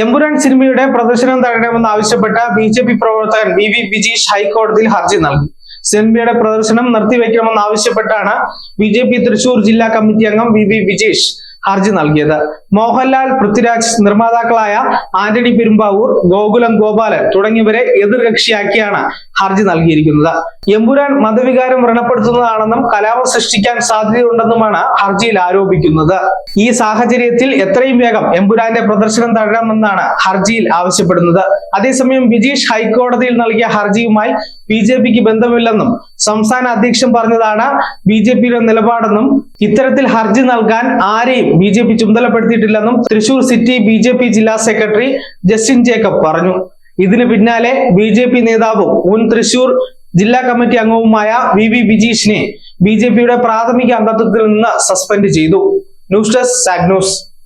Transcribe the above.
എമ്പുരാൻ സിനിമയുടെ പ്രദർശനം തടയണമെന്ന് ആവശ്യപ്പെട്ട ബി ജെ പി പ്രവർത്തകൻ വി വി ബിജീഷ് ഹൈക്കോടതിയിൽ ഹർജി നൽകി. സിനിമയുടെ പ്രദർശനം നിർത്തിവെക്കണമെന്ന് ആവശ്യപ്പെട്ടാണ് ബി ജെ പി തൃശൂർ ജില്ലാ കമ്മിറ്റി അംഗം വി വി വിജീഷ്. ഹർജി നൽകിയത്. മോഹൻലാൽ പൃഥ്വിരാജ് നിർമ്മാതാക്കളായ ആന്റണി പെരുമ്പാവൂർ ഗോകുലം ഗോപാലൻ തുടങ്ങിയവരെ എതിർകക്ഷിയാക്കിയാണ് ഹർജി നൽകിയിരിക്കുന്നത്. എമ്പുരാൻ മതവികാരം വ്രണപ്പെടുത്തുന്നതാണെന്നും കലാപം സൃഷ്ടിക്കാൻ സാധ്യതയുണ്ടെന്നുമാണ് ഹർജിയിൽ ആരോപിക്കുന്നത്. ഈ സാഹചര്യത്തിൽ എത്രയും വേഗം എമ്പുരാന്റെ പ്രദർശനം തടയണമെന്നാണ് ഹർജിയിൽ ആവശ്യപ്പെടുന്നത്. അതേസമയം ബിജീഷ് ഹൈക്കോടതിയിൽ നൽകിയ ഹർജിയുമായി ബി ബന്ധമില്ലെന്നും സംസ്ഥാന അധ്യക്ഷൻ പറഞ്ഞതാണ് ബി ജെ പിയുടെ നിലപാടെന്നും ഇത്തരത്തിൽ ഹർജി നൽകാൻ ആരെയും B J P ചുമതലപ്പെടുത്തിയിട്ടില്ലെന്നും Thrissur city B J P ജില്ലാ സെക്രട്ടറി ജസ്റ്റിൻ ജേക്കബ് പറഞ്ഞു. ഇതിന് പിന്നാലെ ബി ജെ പി നേതാവും മുൻ തൃശൂർ ജില്ലാ കമ്മിറ്റി അംഗവുമായ വി വി ബിജീഷിനെ ബി ജെ പിയുടെ പ്രാഥമിക അംഗത്വത്തിൽ നിന്ന് സസ്പെൻഡ് ചെയ്തു. News desk zag news